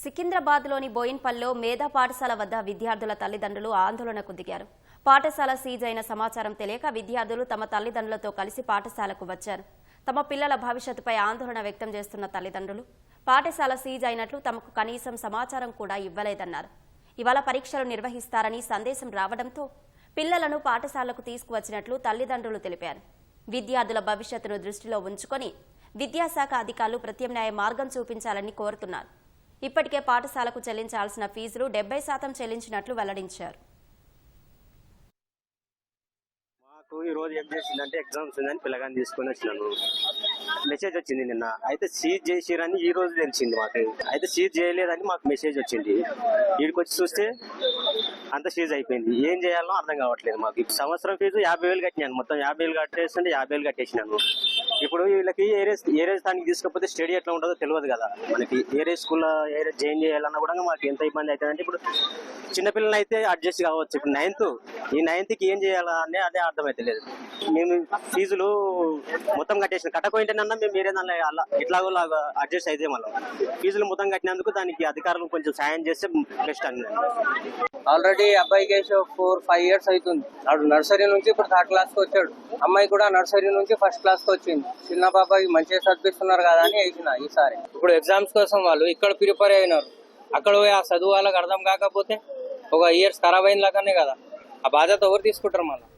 సికింద్రాబాద్లోని బోయిన్పల్లో మేధా పాఠశాల వద్ద విద్యార్థుల తల్లిదండ్రులు ఆందోళనకు దిగారు. పాఠశాల సీజ్ అయిన సమాచారం తెలియక విద్యార్థులు తమ తల్లిదండ్రులతో కలిసి పాఠశాలకు వచ్చారు. తమ పిల్లల భవిష్యత్తుపై ఆందోళన వ్యక్తం చేస్తున్న తల్లిదండ్రులు పాఠశాల సీజ్ అయినట్లు తమకు కనీసం సమాచారం కూడా ఇవ్వలేదన్నారు. ఇవాళ పరీక్షలు నిర్వహిస్తారని సందేశం రావడంతో పిల్లలను పాఠశాలకు తీసుకువచ్చినట్లు తల్లిదండ్రులు తెలిపారు. విద్యార్థుల భవిష్యత్తును దృష్టిలో ఉంచుకొని విద్యాశాఖ అధికారులు ప్రత్యామ్నాయ మార్గం చూపించాలని కోరుతున్నారు. ఇప్పటికే పాఠశాలకు చెల్లించాల్సిన ఫీజులు డెబ్బై శాతం చెల్లించినట్లు వెల్లడించారు. మాకు ఈ రోజు ఏం చేసిందంటే ఎగ్జామ్స్ ఉందని పిల్లగాని తీసుకొని వచ్చినాను. మెసేజ్ వచ్చింది నిన్న. అయితే సీజ్ చేసిరని ఈ రోజు తెలిసింది మాకు. అయితే సీజ్ చేయలేదని మాకు మెసేజ్ వచ్చింది. వీడికి వచ్చి చూస్తే అంత సీజ్ అయిపోయింది. ఏం చేయాలో అర్థం కావట్లేదు మాకు. సంవత్సరం ఫీజు యాభై వేలు కట్టినాను. మొత్తం యాభై వేలు కట్టేస్తుంటే యాభై వేలు కట్టేసినాను. ఇప్పుడు వీళ్ళకి ఏరే ఏరే స్థానికి తీసుకపోతే స్టడీ ఎట్లా ఉంటుందో తెలియదు కదా. మనకి ఏరే స్కూల్లో ఏరే జాయిన్ చేయాలన్నా కూడా మాకు ఎంత ఇబ్బంది అవుతుందంటే ఇప్పుడు చిన్నపిల్లలు అయితే అడ్జస్ట్ కావచ్చు. ఇప్పుడు నైన్త్ ఈ నైన్త్కి ఏం చేయాలా అనే అదే అర్థమైతలేదు మేము ఫీజులు మొత్తం కట్టేసిన. కట్టకపోయింటేనన్నా మేము వేరే దానిలో అలా ఎట్లాగో లాగా అడ్జస్ట్ అయితే మళ్ళీ. ఫీజులు మొత్తం కట్టినందుకు దానికి అధికారులు కొంచెం సాయం చేస్తే బెస్ట్ అని ఆల్రెడీ అబ్బాయికి ఫోర్ ఫైవ్ ఇయర్స్ అవుతుంది. వాడు నర్సరీ నుంచి ఇప్పుడు థర్డ్ క్లాస్కి వచ్చాడు. అమ్మాయి కూడా నర్సరీ నుంచి ఫస్ట్ క్లాస్కి వచ్చింది. చిన్న పాపకి మంచిగా చదివిస్తున్నారు కదా అని వేసిన ఈసారి. ఇప్పుడు ఎగ్జామ్స్ కోసం వాళ్ళు ఇక్కడ ప్రిపేర్ అయినారు. అక్కడ పోయి ఆ చదువు వాళ్ళకి అర్థం కాకపోతే ఒక ఇయర్స్ ఖరాబ్ అయిన లాగానే కదా. ఆ బాధ్యత ఎవరు తీసుకుంటారు మళ్ళీ?